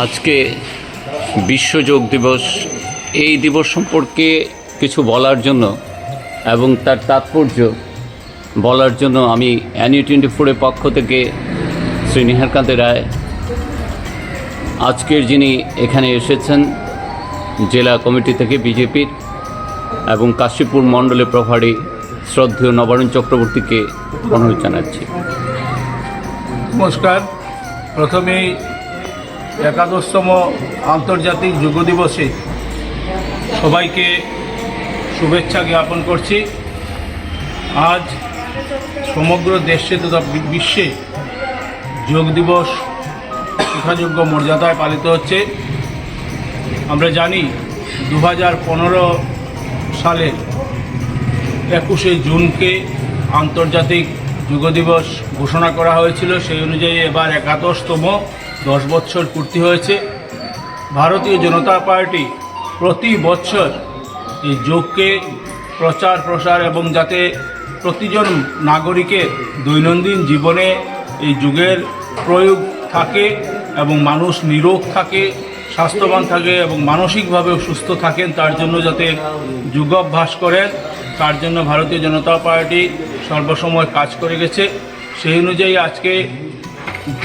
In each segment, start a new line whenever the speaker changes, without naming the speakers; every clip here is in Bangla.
আজকে বিশ্ব যোগ দিবস। এই দিবস সম্পর্কে কিছু বলার জন্য এবং তার তাৎপর্য বলার জন্য আমি অ্যানি টোয়েন্টি ফোরের পক্ষ থেকে শ্রী নিহারকান্ত রায়, আজকের যিনি এখানে এসেছেন, জেলা কমিটি থেকে বিজেপির এবং কাশীপুর মণ্ডলের প্রভারী শ্রদ্ধেয় নবারুণ চক্রবর্তীকে অনুরোধ জানাচ্ছি।
নমস্কার। প্রথমেই একাদশতম আন্তর্জাতিক যুব দিবসে সবাইকে শুভেচ্ছা জ্ঞাপন করছি। আজ সমগ্র দেশে তথা বিশ্বে যোগ দিবস যথাযোগ্য মর্যাদায় পালিত হচ্ছে। আমরা জানি দু সালে একুশে জুনকে আন্তর্জাতিক যুব দিবস ঘোষণা করা হয়েছিল। সেই অনুযায়ী এবার একাদশতম দশ বছর পূর্তি হয়েছে। ভারতীয় জনতা পার্টি প্রতি বছর এই যোগকে প্রচার, প্রসার এবং যাতে প্রতিজন নাগরিকের দৈনন্দিন জীবনে এই যুগের প্রয়োগ থাকে এবং মানুষ নিরোগ থাকে, স্বাস্থ্যবান থাকে এবং মানসিকভাবেও সুস্থ থাকেন, তার জন্য যাতে যোগাভ্যাস করেন, তার জন্য ভারতীয় জনতা পার্টি সর্বসময় কাজ করে গেছে। সেই অনুযায়ী আজকে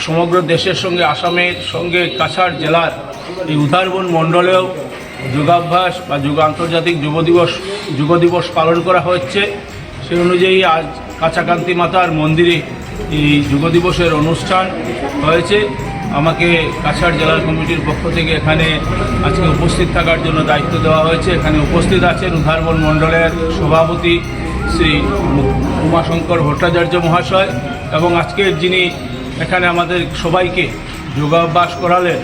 সমগ্র দেশের সঙ্গে, আসামের সঙ্গে, কাছাড় জেলার এই উদারবন মণ্ডলেও যোগাভ্যাস বা যুগ আন্তর্জাতিক যুব দিবস যুব দিবস পালন করা হচ্ছে। সেই অনুযায়ী আজ কাছাকান্তি মাতার মন্দিরে এই যুব দিবসের অনুষ্ঠান হয়েছে। আমাকে কাছাড় জেলার কমিটির পক্ষ থেকে এখানে আজকে উপস্থিত থাকার জন্য দায়িত্ব দেওয়া হয়েছে। এখানে উপস্থিত আছেন উদারবন মণ্ডলের সভাপতি শ্রী উমাশঙ্কর ভট্টাচার্য মহাশয় এবং আজকের যিনি এখানে আমাদের সবাইকে যোগাভ্যাস করালেন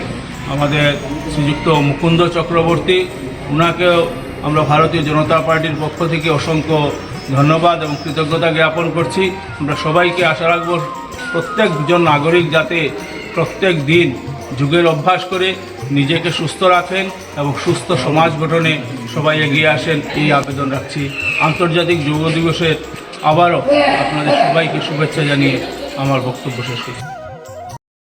আমাদের শ্রীযুক্ত মুকুন্দ চক্রবর্তী ওনাকেও আমরা ভারতীয় জনতা পার্টির পক্ষ থেকে অসংখ্য ধন্যবাদ এবং কৃতজ্ঞতা জ্ঞাপন করছি। আমরা সবাইকে আশা রাখব প্রত্যেকজন নাগরিক যাতে প্রত্যেক দিন যুগের অভ্যাস করে নিজেকে সুস্থ রাখেন এবং সুস্থ সমাজ গঠনে সবাই এগিয়ে আসেন। এই আবেদন রাখছি। আন্তর্জাতিক যুব দিবসের আবারও আপনাদের সবাইকে শুভেচ্ছা জানিয়ে আমার বক্তব্য শেষ করছি।